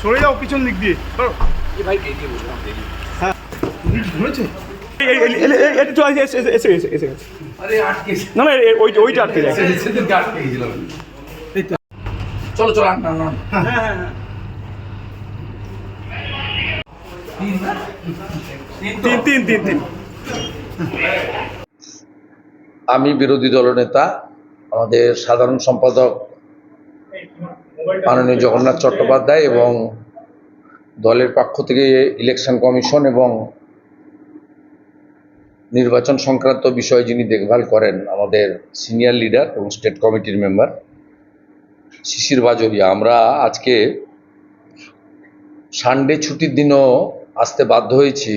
সরে যাও পিছন দিক দিয়ে সরো। হ্যাঁ ধরেছে। না না এ- ওইটা আটকে যায় চলো চলো আন। আমি বিরোধী দলনেতা আমাদের সাধারণ সম্পাদক মাননীয় জগন্নাথ চট্টোপাধ্যায় এবং দলের পক্ষ থেকে ইলেকশন কমিশন এবং নির্বাচন সংক্রান্ত বিষয় যিনি দেখভাল করেন, আমাদের সিনিয়র লিডার এবং স্টেট কমিটির মেম্বার, শিশির বাজরিয়া আমরা আজকে সানডে ছুটির দিনও আসতে বাধ্য হয়েছি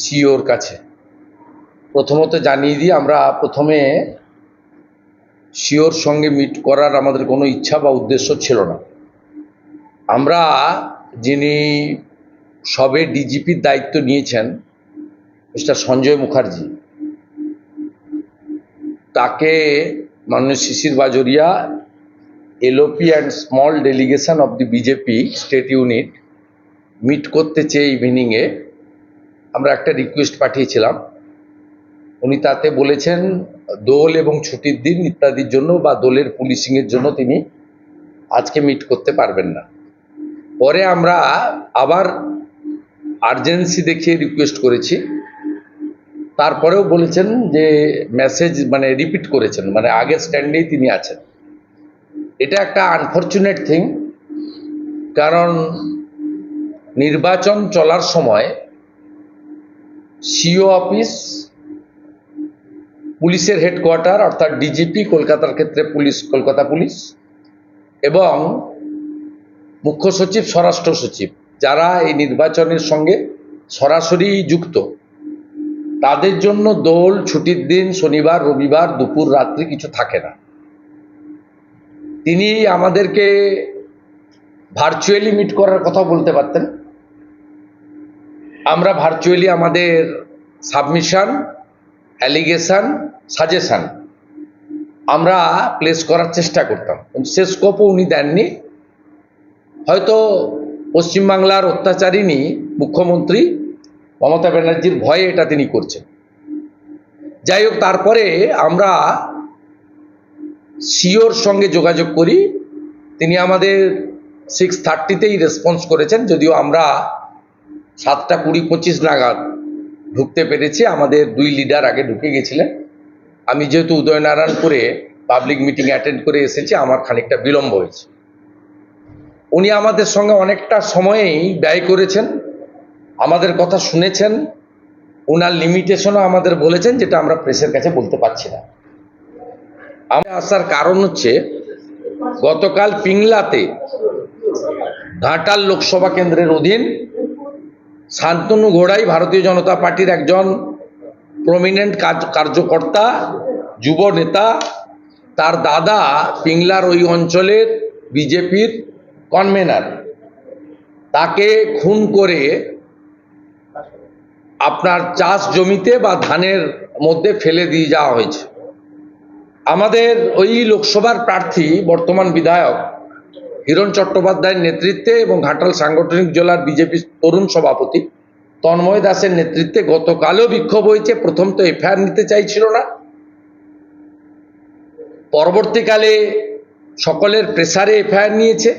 সিওর কাছে। প্রথমত জানিয়ে দিই, আমরা প্রথমে শিওর সঙ্গে মিট করার আমাদের কোনো ইচ্ছা বা উদ্দেশ্য ছিল না। আমরা যিনি সবে ডিজিপির দায়িত্ব নিয়েছেন, মিস্টার সঞ্জয় মুখার্জি, তাকে মাননীয় Shishir Bajoria, LOP and small delegation of the BJP state unit meet করতে চেয়ে ইভিনিংয়ে আমরা একটা রিকোয়েস্ট পাঠিয়েছিলাম। উনি তাতে বলেছেন, দোল এবং ছুটির দিন ইত্যাদির জন্য বা দোলের পুলিশিংয়ের জন্য তিনি আজকে মিট করতে পারবেন না। পরে আমরা আবার আর্জেন্সি দেখিয়ে রিকোয়েস্ট করেছি। তারপরেও বলেছেন যে মেসেজ মানে রিপিট করেছেন মানে আগের স্ট্যান্ডেই তিনি আছেন। এটা একটা আনফর্চুনেট থিং কারণ নির্বাচন চলার সময় সিও অফিস, পুলিশের হেডকোয়ার্টার, অর্থাৎ ডিজিপি কলকাতার ক্ষেত্রে পুলিশ, কলকাতা পুলিশ এবং মুখ্য সচিব, স্বরাষ্ট্র সচিব, যারা এই নির্বাচনের সঙ্গে সরাসরি যুক্ত। তাদের জন্য দোল, ছুটির দিন, শনিবার, রবিবার, দুপুর, রাত্রি কিছু থাকে না। তিনি আমাদেরকে ভার্চুয়ালি মিট করার কথা বলতে পারতেন। আমরা ভার্চুয়ালি আমাদের সাবমিশন অ্যালিগেশন সাজেশন আমরা প্লেস করার চেষ্টা করতাম। কিন্তু সে স্কোপও উনি দেননি। হয়তো পশ্চিমবাংলার অত্যাচারিণী মুখ্যমন্ত্রী মমতা ব্যানার্জির ভয়ে এটা তিনি করছেন। যাই হোক, তারপরে আমরা সিওর সঙ্গে যোগাযোগ করি। তিনি আমাদের সিক্স থার্টিতেই রেসপন্স করেছেন, যদিও আমরা সাতটা কুড়ি পঁচিশ নাগাদ ঢুকতে পেরেছি, আমাদের দুই লিডার আগে ঢুকে গেছিলেন। আমি যেহেতু উদয়নারায়ণপুরে পাবলিক মিটিং অ্যাটেন্ড করে এসেছি, আমার খানিকটা বিলম্ব হয়েছে। উনি আমাদের সঙ্গে অনেকটা সময়েই ব্যয় করেছেন, আমাদের কথা শুনেছেন ওনার লিমিটেশনও আমাদের বলেছেন, যেটা আমরা প্রেসের কাছে বলতে পারছি না। আমার আসার কারণ হচ্ছে, গতকাল পিংলাতে ঘাটাল লোকসভা কেন্দ্রের অধীন শান্তনু ঘোড়াই ভারতীয় জনতা পার্টির একজন প্রমিনেন্ট কার্যকর্তা, যুব নেতা, তার দাদা পিংলার ওই অঞ্চলের বিজেপির কনভেনার তাকে খুন করে আপনার চাষ জমিতে বা ধানের মধ্যে ফেলে দিয়ে যাওয়া হয়েছে। আমাদের ওই লোকসভার প্রার্থী বর্তমান বিধায়ক হিরণ চট্টোপাধ্যায়ের নেতৃত্বে এবং ঘাটাল সাংগঠনিক জেলার বিজেপি তরুণ সভাপতি তন্ময় দাসের নেতৃত্বে গতকালও বিক্ষোভ হয়েছে। প্রথম তো এফআইআর নিতে চাইছিল না। পরবর্তীকালে সকলের প্রেসারে এফআইআর নিয়েছে।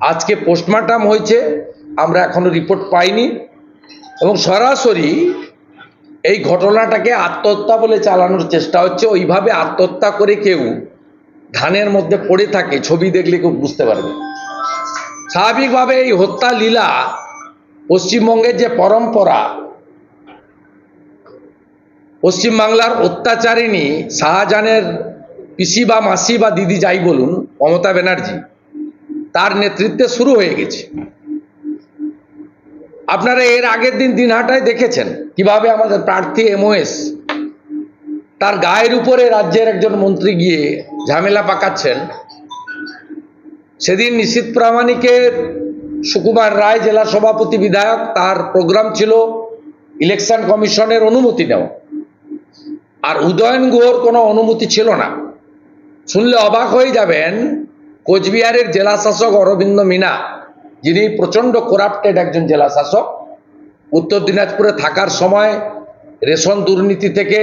আজকে পোস্টমর্টম হয়েছে। আমরা এখনও রিপোর্ট পাইনি। এবং সরাসরি এই ঘটনাটাকে আত্মহত্যা বলে চালানোর চেষ্টা হচ্ছে। ওইভাবে আত্মহত্যা করে কেউ ধানের মধ্যে পড়ে থাকে, ছবি দেখলে কেউ বুঝতে পারবে। স্বাভাবিকভাবে এই হত্যা লীলা পশ্চিমবঙ্গের যে পরম্পরা, পশ্চিমবাংলার অত্যাচারিণী শাহজাহানের পিসি বা মাসি বা দিদি যাই বলুন, মমতা ব্যানার্জি, তার নেতৃত্বে শুরু হয়ে গেছে। আপনারা এর আগের দিন দিনহাটায় দেখেছেন, কীভাবে আমাদের প্রার্থী এমওএস তার গায়ের উপরে রাজ্যের একজন মন্ত্রী গিয়ে ঝামেলা পাকাচ্ছেন। সেদিন নিশীত প্রামাণিকের সুকুমার রায় জেলা সভাপতি বিধায়ক, তার প্রোগ্রাম ছিল ইলেকশন কমিশনের অনুমতি নেওয়া। আর উদয়ন গুহর কোনো অনুমতি ছিল না। শুনলে অবাক হয়ে যাবেন, কোচবিহারের জেলা শাসক অরবিন্দ মিনা, যিনি প্রচণ্ড করাপ্টেড একজন জেলা শাসক উত্তর দিনাজপুরে থাকার সময় রেশন দুর্নীতি থেকে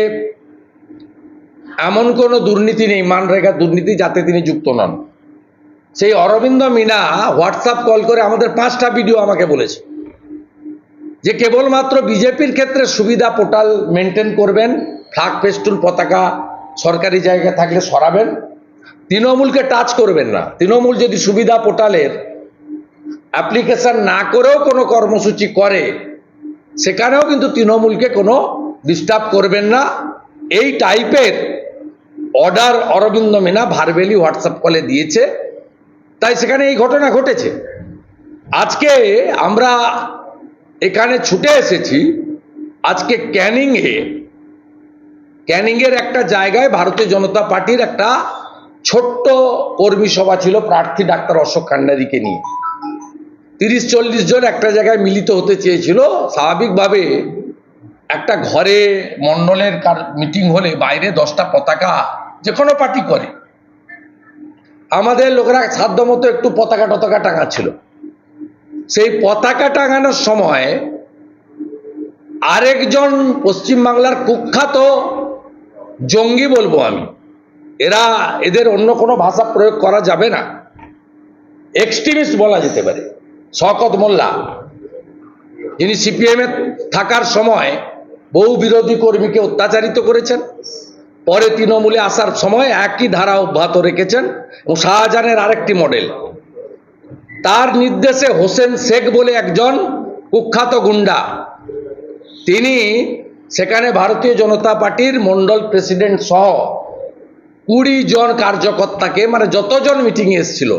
এমন কোনো দুর্নীতি নেই, মানরেগা দুর্নীতি যাতে তিনি যুক্ত নন। সেই অরবিন্দ মিনা হোয়াটসঅ্যাপ কল করে আমাদের পাঁচটা ভিডিও আমাকে বলেছে, যে কেবলমাত্র বিজেপির ক্ষেত্রে সুবিধা পোর্টাল মেনটেন করবেন, ফ্লাগ পেস্টুল পতাকা সরকারি জায়গায় থাকলে সরাবেন, তৃণমূলকে টাচ করবেন না। তৃণমূল যদি সুবিধা পোর্টালের অ্যাপ্লিকেশন না করেও কোনো কর্মসূচি করে, সেখানেও কিন্তু তৃণমূলকে কোনো ডিস্টার্ব করবেন না। এই টাইপের order Arvind Meena verbally WhatsApp কলে দিয়েছে। তাই সেখানে এই ঘটনা ঘটেছে। আজকে আমরা এখানে ছুটে এসেছি। আজকে ক্যানিংয়ে। ক্যানিংয়ের একটা জায়গায় ভারতীয় জনতা পার্টির একটা ছোট্ট কর্মী সভা ছিল, প্রার্থী ডাক্তার অশোক খান্ডারিকে নিয়ে। তিরিশ, চল্লিশ জন একটা জায়গায় মিলিত হতে চেয়েছিল। স্বাভাবিকভাবে একটা ঘরে মণ্ডলের মিটিং হলে বাইরে দশটা পতাকা যে কোনো পার্টি করে। আমাদের লোকেরা সাধ্য মতো একটু পতাকা টতাকা টাঙাচ্ছিল। সেই পতাকা টাঙানোর সময় আরেকজন পশ্চিমবাংলার কুখ্যাত জঙ্গি বলব আমি। এরা এদের অন্য কোনো ভাষা প্রয়োগ করা যাবে না। এক্সট্রিমিস্ট বলা যেতে পারে। শকত মোল্লা, যিনি সিপিএমে থাকার সময় বহু বিরোধী কর্মীকে অত্যাচারিত করেছেন। পরে তৃণমূলে আসার সময় একই ধারা অব্যাহত রেখেছেন এবং শাহজাহানের আরেকটি মডেল। তার নির্দেশে হোসেন শেখ বলে একজন কুখ্যাত গুন্ডা। তিনি সেখানে ভারতীয় জনতা পার্টির মন্ডল প্রেসিডেন্ট সহ কুড়ি জন কার্যকর্তাকে মানে যতজন মিটিংয়ে এসেছিল,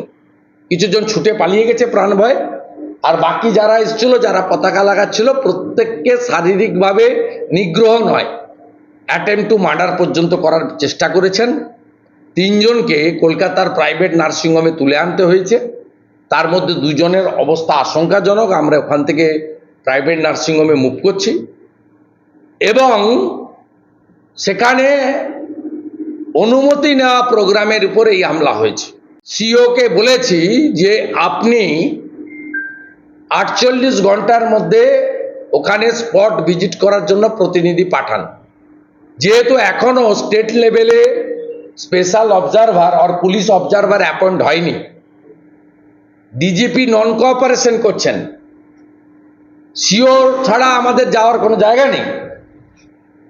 কিছুজন ছুটে পালিয়ে গেছে প্রাণ ভয়। আর বাকি যারা এসেছিল, যারা পতাকা লাগাচ্ছিল, প্রত্যেককে শারীরিকভাবে নিগ্রহ নয়। অ্যাটেম্প টু মার্ডার পর্যন্ত করার চেষ্টা করেছেন। তিনজনকে কলকাতার প্রাইভেট নার্সিংহোমে তুলে আনতে হয়েছে। তার মধ্যে দুজনের অবস্থা আশঙ্কাজনক। আমরা ওখান থেকে প্রাইভেট নার্সিংহোমে মুভ করছি। এবং সেখানে অনুমতি নেওয়া প্রোগ্রামের উপর এই হামলা হয়েছে। সিওকে বলেছি যে আপনি আটচল্লিশ ঘণ্টার মধ্যে ওখানে স্পট ভিজিট করার জন্য প্রতিনিধি পাঠান। যেহেতু এখনও স্টেট লেভেলে স্পেশাল অবজারভার আর পুলিশ অবজারভার অ্যাপয়েন্ট হয়নি ডিজিপি নন কোঅপারেশন করছেন। সিও ছাড়া আমাদের যাওয়ার কোনো জায়গা নেই।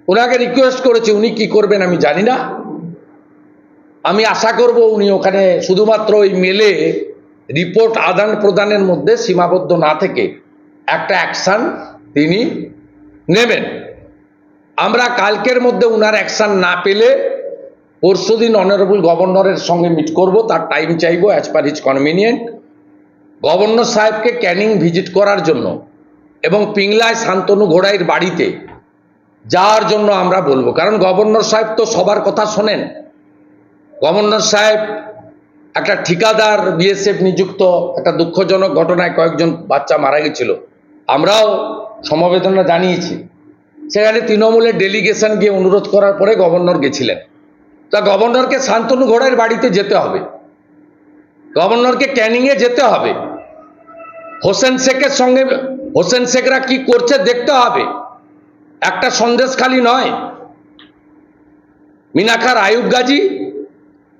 ওনাকে রিকোয়েস্ট করেছি, উনি কি করবেন আমি জানি না। আমি আশা করব উনি ওখানে শুধুমাত্র ওই মেলে রিপোর্ট আদান প্রদানের মধ্যে সীমাবদ্ধ না থেকে একটা অ্যাকশান তিনি নেবেন। আমরা কালকের মধ্যে উনার অ্যাকশান না পেলে পরশুদিন অনারেবল গভর্নরের সঙ্গে মিট করব, তার টাইম চাইব as per his convenient governor সাহেবকে ক্যানিং ভিজিট করার জন্য এবং পিংলায় শান্তনু ঘোড়াইয়ের বাড়িতে যাওয়ার জন্য আমরা বলব। কারণ গভর্নর সাহেব তো সবার কথা শোনেন। গভর্নর সাহেব একটা ঠিকাদার বিএসএফ নিযুক্ত, একটা দুঃখজনক ঘটনায় কয়েকজন বাচ্চা মারা গেছিল। আমরাও সমবেদনা জানিয়েছি। সেখানে তৃণমূলের ডেলিগেশন গিয়ে অনুরোধ করার পরে গভর্নর গেছিলেন। তা গভর্নরকে শান্তনু ঘোড়ার বাড়িতে যেতে হবে। গভর্নরকে ক্যানিংয়ে যেতে হবে। হোসেন শেখের সঙ্গে, হোসেন শেখরা কি করছে দেখতে হবে। একটা সন্দেশ খালি নয়। মিনাখার আয়ুব গাজী,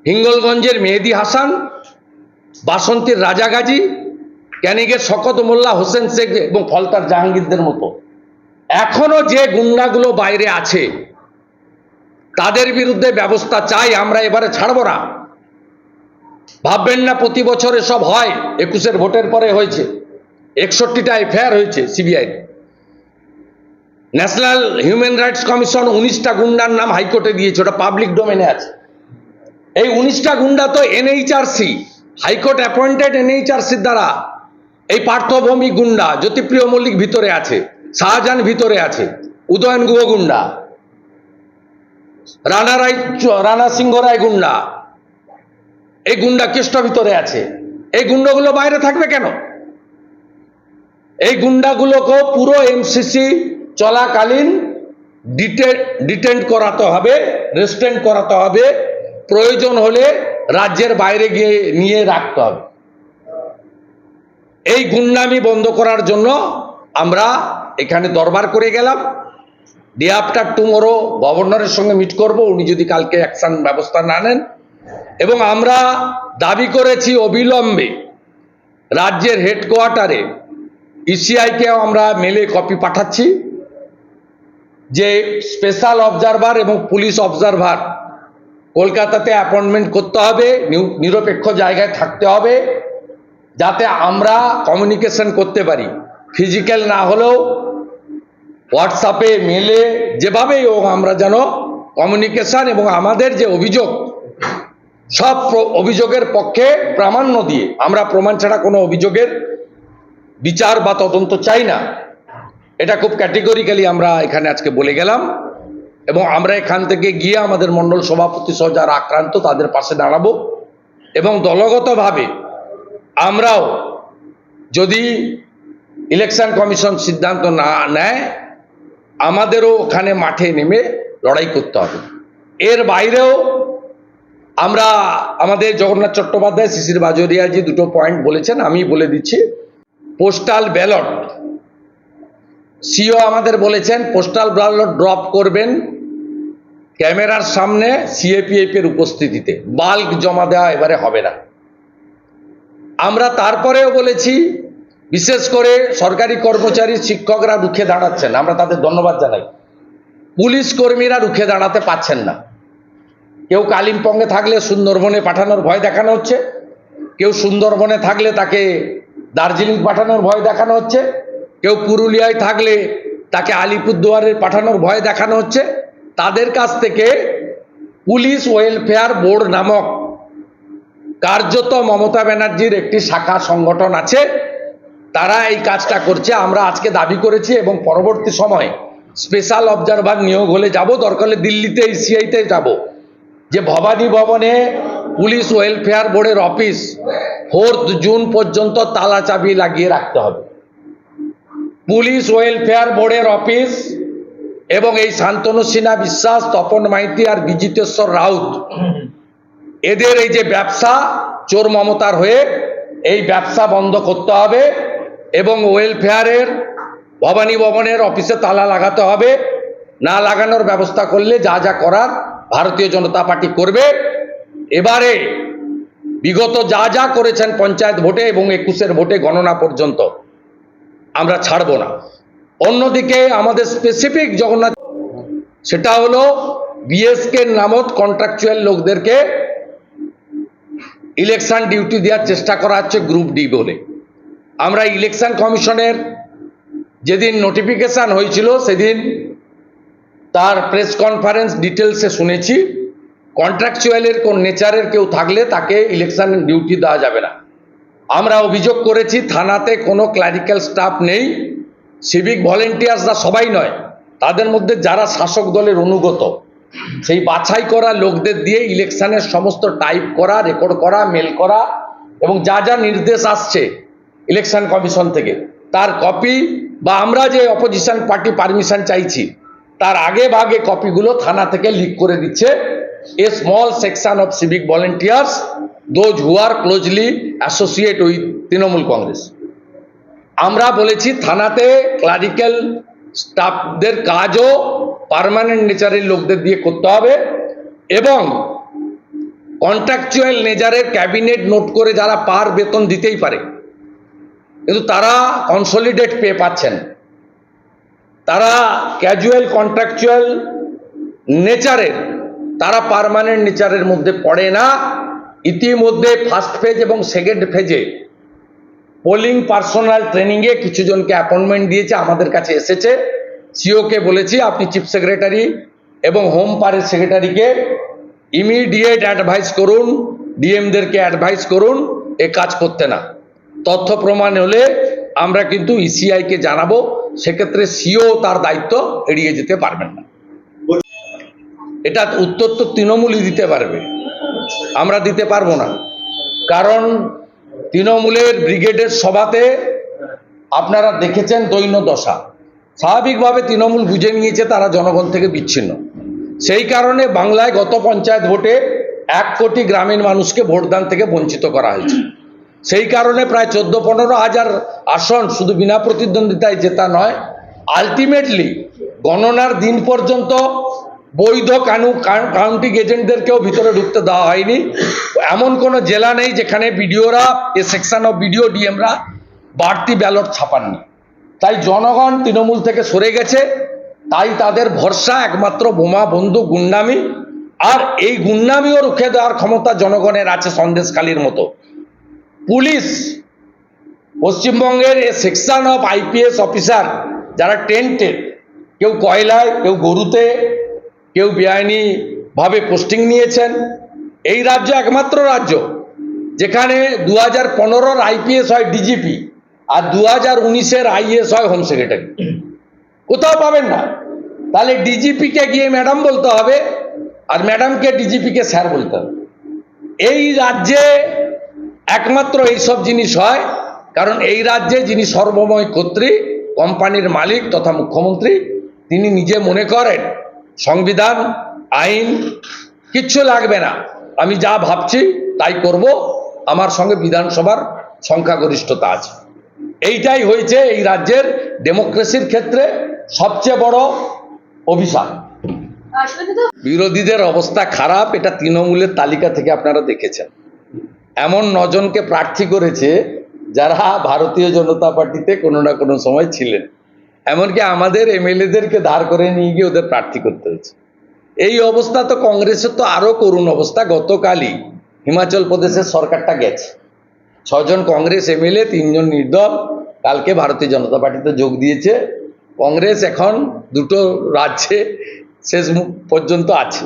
হিঙ্গলগঞ্জের মেহেদি হাসান, বাসন্তীর রাজা গাজী ক্যানিংয়ের শকত মোল্লা, হোসেন শেখ এবং ফলতার জাহাঙ্গীরদের মতো। এখনও যে গুন্ডাগুলো বাইরে আছে, তাদের বিরুদ্ধে ব্যবস্থা চাই, আমরা এবারে ছাড়ব না। ভাববেন না প্রতি বছর এসব হয়, একুশের ভোটের পরে হয়েছে। একষট্টিটা এফআইআর হয়েছে CBI national human rights commission উনিশটা গুন্ডার নাম হাইকোর্টে দিয়েছে, ওটা পাবলিক ডোমেনে আছে। এই উনিশটা গুন্ডা তো এনএইচআরসি, হাইকোর্ট অ্যাপয়েন্টেড এনএইচআরসির দ্বারা এই পার্থভূমি গুন্ডা, জ্যোতিপ্রিয় মল্লিক ভিতরে আছে। শাহজাহান ভিতরে আছে, উদয়ন গুহ গুন্ডা রানা রায় রানা সিংহ রায় গুন্ডা। এই গুন্ডা কেষ্ট ভিতরে আছে। এই গুন্ডাগুলো বাইরে থাকবে কেন? এই গুন্ডাগুলোকেও পুরো এমসিসি চলাকালীন ডিটেন, ডিটেন্ড করাতে হবে রেস্টেন্ট করাতে হবে। প্রয়োজন হলে রাজ্যের বাইরে গিয়ে নিয়ে রাখতে হবে। এই গুন্ডামি বন্ধ করার জন্য আমরা এখানে দরবার করে গেলাম। ডে আফটার টুমোরো গভর্নরের সঙ্গে মিট করব, উনি যদি কালকে অ্যাকশন ব্যবস্থা না নেন। এবং আমরা দাবি করেছি অবিলম্বে রাজ্যের হেডকোয়ার্টারে ইসিআইকেও আমরা মেলে কপি পাঠাচ্ছি। যে স্পেশাল অবজারভার এবং পুলিশ অবজারভার কলকাতাতে অ্যাপয়েন্টমেন্ট করতে হবে নিরপেক্ষ জায়গায় থাকতে হবে, যাতে আমরা কমিউনিকেশন করতে পারি। ফিজিক্যাল না হলেও হোয়াটসঅ্যাপে মেলে যেভাবেই হোক আমরা যেন কমিউনিকেশন এবং আমাদের যে অভিযোগ, সব অভিযোগের পক্ষে প্রামাণ্য দিয়ে, আমরা প্রমাণ ছাড়া কোনো অভিযোগের বিচার বা তদন্ত চাই না। এটা খুব ক্যাটেগরিক্যালি আমরা এখানে আজকে বলে গেলাম। এবং আমরা এখান থেকে গিয়ে আমাদের মণ্ডল সভাপতি সহ যারা আক্রান্ত, তাদের পাশে দাঁড়াবো। এবং দলগতভাবে আমরাও যদি ইলেকশন কমিশন সিদ্ধান্ত না নেয় আমাদেরও ওখানে মাঠে নেমে লড়াই করতে হবে। এর বাইরেও আমরা আমাদের জগন্নাথ চট্টোপাধ্যায়, শিশির বাজরিয়াজি দুটো পয়েন্ট বলেছেন, আমি বলে দিচ্ছি। পোস্টাল ব্যালট সিও আমাদের বলেছেন পোস্টাল ব্যালট ড্রপ করবেন ক্যামেরার সামনে সিএপিএফ এর উপস্থিতিতে। বাল্ক জমা দেওয়া এবারে হবে না। আমরা তারপরেও বলেছি বিশেষ করে সরকারি কর্মচারী শিক্ষকরা রুখে দাঁড়াচ্ছেন। আমরা তাদের ধন্যবাদ জানাই। পুলিশ কর্মীরা রুখে দাঁড়াতে পাচ্ছেন না। কেউ কালিম্পংয়ে থাকলে সুন্দরবনে পাঠানোর ভয় দেখানো হচ্ছে। কেউ সুন্দরবনে থাকলে তাকে দার্জিলিং পাঠানোর ভয় দেখানো হচ্ছে। কেউ পুরুলিয়ায় থাকলে তাকে আলিপুরদুয়ারে পাঠানোর ভয় দেখানো হচ্ছে। তাদের কাছ থেকে পুলিশ ওয়েলফেয়ার বোর্ড নামক কার্যত মমতা ব্যানার্জির একটি শাখা সংগঠন আছে। তারা এই কাজটা করছে, আমরা আজকে দাবি করেছি এবং পরবর্তী সময়ে স্পেশাল অবজারভার নিয়োগ হলে যাব, দরকার দিল্লিতে ইসিআইতে যাব। যে ভবানী ভবনে পুলিশ ওয়েলফেয়ার বোর্ডের অফিস ফোর্থ জুন পর্যন্ত তালা চাবি লাগিয়ে রাখতে হবে। পুলিশ ওয়েলফেয়ার বোর্ডের অফিস এবং এই শান্তনু সিনহা বিশ্বাস, তপন মাইতি আর বিজিতেশ্বর রাউত, এদের এই যে ব্যবসা, চোর মমতার হয়ে এই ব্যবসা বন্ধ করতে হবে। এবং ওয়েলফেয়ারের ভবানী ভবনের অফিসে তালা লাগাতে হবে। না লাগানোর ব্যবস্থা করলে যা যা করার ভারতীয় জনতা পার্টি করবে। এবারে বিগত যা যা করেছেন পঞ্চায়েত ভোটে এবং একুশের ভোটে গণনা পর্যন্ত, আমরা ছাড়ব না। অন্যদিকে আমাদের স্পেসিফিক জগন্নাথ সেটা হলো বিএসকে নামত কন্ট্রাকচুয়াল লোকদেরকে ইলেকশন ডিউটি দেওয়ার চেষ্টা করা হচ্ছে গ্রুপ ডি বলে। আমরা ইলেকশন কমিশনের যেদিন নোটিফিকেশন হয়েছিল, সেদিন তার প্রেস কনফারেন্স ডিটেলসে শুনেছি। কন্ট্রাকচুয়ালের কোন নেচারের কেউ থাকলে তাকে ইলেকশন ডিউটি দেওয়া যাবে না। আমরা অভিযোগ করেছি, থানাতে কোনো ক্লারিক্যাল স্টাফ নেই। সিভিক ভলেন্টিয়ার্সরা সবাই নয়। তাদের মধ্যে যারা শাসক দলের অনুগত, সেই বাছাই করা লোকদের দিয়ে ইলেকশনের সমস্ত টাইপ করা রেকর্ড করা মেল করা এবং যা যা নির্দেশ আসছে ইলেকশন কমিশন থেকে। তার কপি বা আমরা যে অপোজিশন পার্টি পারমিশন চাইছি, তার আগে ভাগে কপিগুলো থানা থেকে লিক করে দিচ্ছে a small section of civic volunteers those who are closely associate with Trinamool Congress. আমরা বলেছি থানাতে ক্লারিক্যাল স্টাফদের কাজও পার্মানেন্ট নেচারের লোকদের দিয়ে করতে হবে এবং কন্ট্রাকচুয়াল নেচারের ক্যাবিনেট নোট করে যারা পার বেতন দিতেই পারে কিন্তু তারা কনসলিডেট পে পাচ্ছেন। তারা ক্যাজুয়াল কন্ট্রাকচুয়াল নেচারের তারা পার্মানেন্ট নেচারের মধ্যে পড়ে না। ইতিমধ্যে ফার্স্ট ফেজ এবং সেকেন্ড ফেজে পোলিং পার্সোনাল ট্রেনিংয়ে কিছু জনকে অ্যাপয়েন্টমেন্ট দিয়েছে, আমাদের কাছে এসেছে। সিওকে বলেছি, আপনি চিফ সেক্রেটারি এবং হোম পারের সেক্রেটারিকে ইমিডিয়েট অ্যাডভাইস করুন ডিএমদেরকে অ্যাডভাইস করুন, এ কাজ করতে না। তথ্য প্রমাণ হলে আমরা কিন্তু ইসিআইকে জানাব। সেক্ষেত্রে সিও তার দায়িত্ব এড়িয়ে যেতে পারবেন না। এটা উত্তর তো তৃণমূলই দিতে পারবে। আমরা দিতে পারব না। কারণ তৃণমূলের ব্রিগেডের সভাতে আপনারা দেখেছেন দৈন্য দশা। স্বাভাবিকভাবে তৃণমূল বুঝে নিয়েছে তারা জনগণ থেকে বিচ্ছিন্ন। সেই কারণে বাংলায় গত পঞ্চায়েত ভোটে এক কোটি গ্রামীণ মানুষকে ভোটদান থেকে বঞ্চিত করা হয়েছে। সেই কারণে প্রায় চোদ্দ পনেরো হাজার আসন শুধু বিনা প্রতিদ্বন্দ্বিতায় জেতা নয়। আলটিমেটলি গণনার দিন পর্যন্ত বৈধ কানু কাউন্টিং এজেন্টদেরকেও ভিতরে ঢুকতে দেওয়া হয়নি। এমন কোনো জেলা নেই যেখানে বিডিওরা, এ সেকশন অফ বিডিও, ডিএমরা বাড়তি ব্যালট ছাপাননি। তাই জনগণ তৃণমূল থেকে সরে গেছে। তাই তাদের ভরসা একমাত্র বোমা, বন্দুক, গুন্ডামি। আর এই গুন্ডামিও রুখে দেওয়ার ক্ষমতা জনগণের আছে সন্দেশখালীর মতো। পুলিশ, পশ্চিমবঙ্গের a section of IPS officer যারা টেন্টেড কেউ কয়লায়, কেউ গরুতে, কেউ বেআইনিভাবে পোস্টিং নিয়েছেন। এই রাজ্য একমাত্র রাজ্য যেখানে দু হাজার পনেরোর আইপিএস হয় ডিজিপি আর দু হাজার উনিশের আইএস হয় হোম সেক্রেটারি কোথাও পাবেন না। তাহলে ডিজিপিকে গিয়ে ম্যাডাম বলতে হবে আর ম্যাডামকে ডিজিপিকে স্যার বলতে হবে। এই রাজ্যে একমাত্র এইসব জিনিস হয় কারণ এই রাজ্যে যিনি সর্বময় কর্ত্রী কোম্পানির মালিক তথা মুখ্যমন্ত্রী তিনি নিজে মনে করেন সংবিধান আইন কিচ্ছু লাগবে না। আমি যা ভাবছি তাই করব আমার সঙ্গে বিধানসভার সংখ্যাগরিষ্ঠতা আছে। এইটাই হয়েছে এই রাজ্যের ডেমোক্রেসির ক্ষেত্রে সবচেয়ে বড় অভিশাপ। বিরোধীদের অবস্থা খারাপ এটা তৃণমূলের তালিকা থেকে আপনারা দেখেছেন। এমন নজনকে প্রার্থী করেছে যারা ভারতীয় জনতা পার্টিতে কোনো না কোনো সময় ছিলেন। এমনকি আমাদের এমএলএদেরকে ধার করে নিয়ে গিয়ে ওদের প্রার্থী করতে হয়েছে। এই অবস্থা তো কংগ্রেসের তো আরও করুণ অবস্থা। গতকালই হিমাচল প্রদেশের সরকারটা গেছে। ছজন কংগ্রেস এমএলএ, তিনজন নির্দল, কালকে ভারতীয় জনতা পার্টিতে যোগ দিয়েছে। কংগ্রেস এখন দুটো রাজ্যে শেষ পর্যন্ত আছে।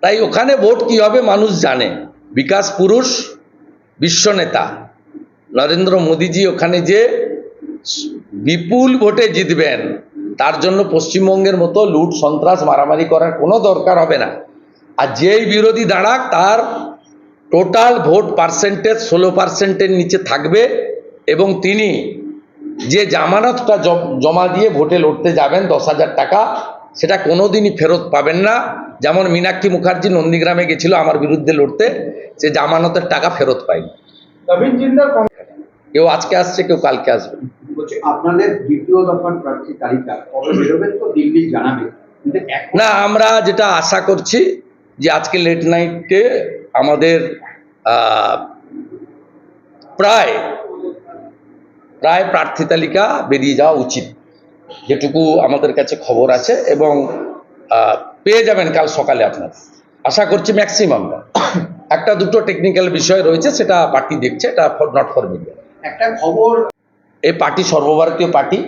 তাই ওখানে ভোট কি হবে মানুষ জানে। বিকাশ পুরুষ বিশ্বনেতা নরেন্দ্র মোদীজি ওখানে যে বিপুল ভোটে জিতবেন, তার জন্য পশ্চিমবঙ্গের মতো লুট, সন্ত্রাস, মারামারি করার কোনো দরকার হবে না। আর যেই বিরোধী দাঁড়াক, তার টোটাল ভোট পার্সেন্টেজ ষোলো পার্সেন্টের নিচে থাকবে এবং তিনি যে জামানতটা জমা দিয়ে ভোটে লড়তে যাবেন দশ হাজার টাকা, সেটা কোনোদিনই ফেরত পাবেন না। যেমন মীনাক্ষী মুখার্জি নন্দীগ্রামে গেছিল আমার বিরুদ্ধে লড়তে সে জামানতের টাকা ফেরত পায়নি। কেউ আজকে আসছে কেউ কালকে আসবে। আপনাদের দ্বিতীয় দফার প্রার্থী তালিকা তো দিল্লি জানাবে। না আমরা যেটা আশা করছি যে আজকে লেট নাইটে আমাদের আহ, প্রায় প্রায় প্রার্থী তালিকা বেরিয়ে যাওয়া উচিত। যেটুকু আমাদের কাছে খবর আছে এবং আহ, পেয়ে যাবেন কাল সকালে আপনার। আশা করছি ম্যাক্সিমাম একটা দুটো টেকনিক্যাল বিষয় রয়েছে সেটা পার্টি দেখছে এটা নট ফর মিডিয়া একটা খবর এই পার্টি সর্বভারতীয় পার্টি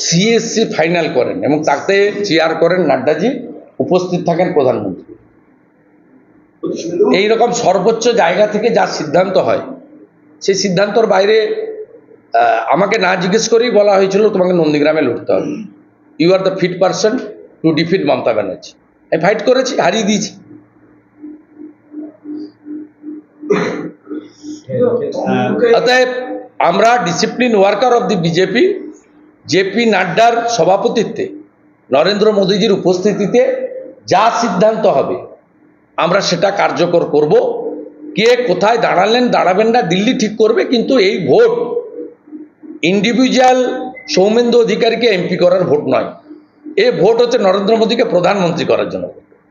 সিএসসি ফাইনাল করেন এবং তাতে চেয়ার করেন নাড্ডাজি উপস্থিত থাকেন প্রধানমন্ত্রী। এই রকম সর্বোচ্চ জায়গা থেকে যা সিদ্ধান্ত হয় সেই সিদ্ধান্তর বাইরে আমাকে না জিজ্ঞেস করেই বলা হয়েছিল তোমাকে নন্দীগ্রামে লড়তে হবে। You are the fit person to defeat Mamata Banerjee. আমি ফাইট করেছি, হারিয়ে দিয়েছি। অতএব আমরা discipline worker of the BJP JP নাড্ডার সভাপতিত্বে নরেন্দ্র মোদীজির উপস্থিতিতে যা সিদ্ধান্ত হবে, আমরা সেটা কার্যকর করব। কে কোথায় দাঁড়ালেন, দাঁড়াবেন না, দিল্লি ঠিক করবে, কিন্তু এই ভোট ইন্ডিভিজুয়াল সৌমেন্দু অধিকারীকে এমপি করার ভোট নয়। এ ভোট হচ্ছে নরেন্দ্র মোদীকে প্রধানমন্ত্রী করার জন্য।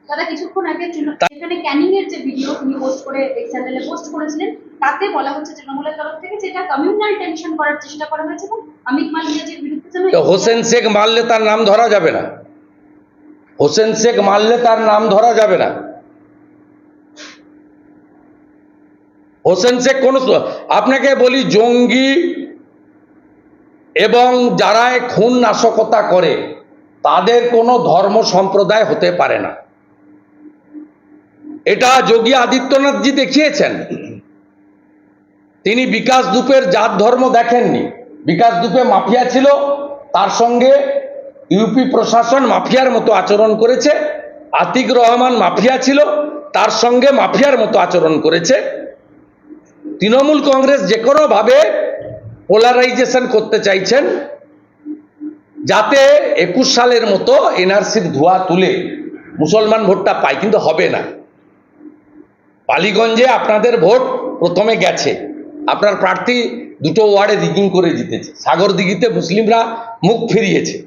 দাদা কিছুক্ষণ আগে সেখানে ক্যানিং এর যে ভিডিও তিনি পোস্ট করে চ্যানেলে পোস্ট করেছিলেন তাতে বলা হচ্ছে তৃণমূলের তরফ থেকে যেটা কমিউনাল টেনশন করার চেষ্টা করা হয়েছে এবং অমিত মালভিয়াজির বিরুদ্ধে হোসেন শেখ মারলে তার নাম ধরা যাবে না। হোসেন শেখ মারলে তার নাম ধরা যাবে না। হোসেন শেখ কোন আপনাকে বলি জঙ্গি এবং যারা খুন নাশকতা করে তাদের কোনো ধর্ম সম্প্রদায় হতে পারে না। এটা যোগী আদিত্যনাথজি দেখিয়েছেন। তিনি বিকাশ দুপের জাত ধর্ম দেখেননি। বিকাশ দুপে মাফিয়া ছিল, তার সঙ্গে ইউপি প্রশাসন মাফিয়ার মতো আচরণ করেছে, আতিক রহমান মাফিয়া ছিল, তার সঙ্গে মাফিয়ার মতো আচরণ করেছে। তৃণমূল কংগ্রেস যে কোনোভাবে পোলারাইজেশন করতে চাইছেন যাতে একুশ সালের মতো এনআরসির ধোয়া তুলে মুসলমান ভোটটা পায়, কিন্তু হবে না। পালিগঞ্জে আপনাদের ভোট প্রথমে গেছে। আপনার প্রার্থী দুটো ওয়ার্ডে দিগিং করে জিতেছে। সাগর দিঘিতে মুসলিমরা মুখ ফিরিয়েছে।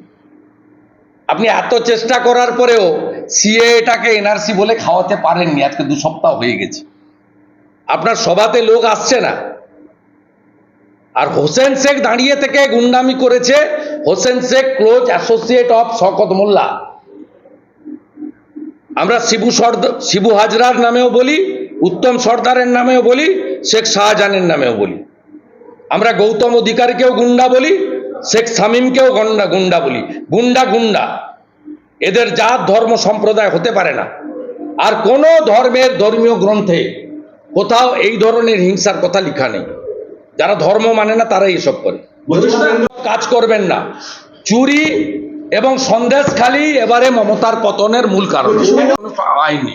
আপনি এত চেষ্টা করার পরেও সিএ এটাকে এনআরসি বলে খাওয়াতে পারেননি, আজকে দু সপ্তাহ হয়ে গেছে। আপনার সভাতে লোক আসছে না। আর হোসেন শেখ দাঁড়িয়ে থেকে গুন্ডামি করেছে। Hossain Sheikh close associate of Shaukat Molla. আমরা শিবু সর্দার শিবু হাজরার নামেও বলি, উত্তম সর্দারের নামেও বলি, শেখ শাহজাহানের নামেও বলি। আমরা গৌতম অধিকারীকেও গুন্ডা বলি, শেখ শামীমকেও গন্ডা, গুন্ডা বলি। গুন্ডা গুন্ডা। এদের জাত, ধর্ম, সম্প্রদায় হতে পারে না। আর কোনো ধর্মের ধর্মীয় গ্রন্থে কোথাও এই ধরনের হিংসার কথা লেখা নেই। যারা ধর্ম মানে না তারাই এসব করে। কাজ করবেন না। চুরি এবং সন্দেশ খালি এবারে মমতার পতনের মূল কারণ। আইনি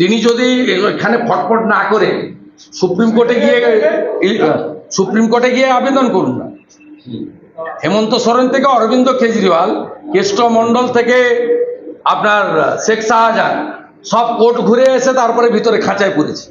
তিনি যদি এখানে ফটফট না করে সুপ্রিম কোর্টে গিয়ে সুপ্রিম কোর্টে গিয়ে আবেদন করুন না। হেমন্ত সোরেন থেকে অরবিন্দ কেজরিওয়াল কেষ্ট মন্ডল থেকে আপনার শেখ শাহজাহান সব কোর্ট ঘুরে এসে তারপরে ভিতরে খাঁচায় পড়েছে।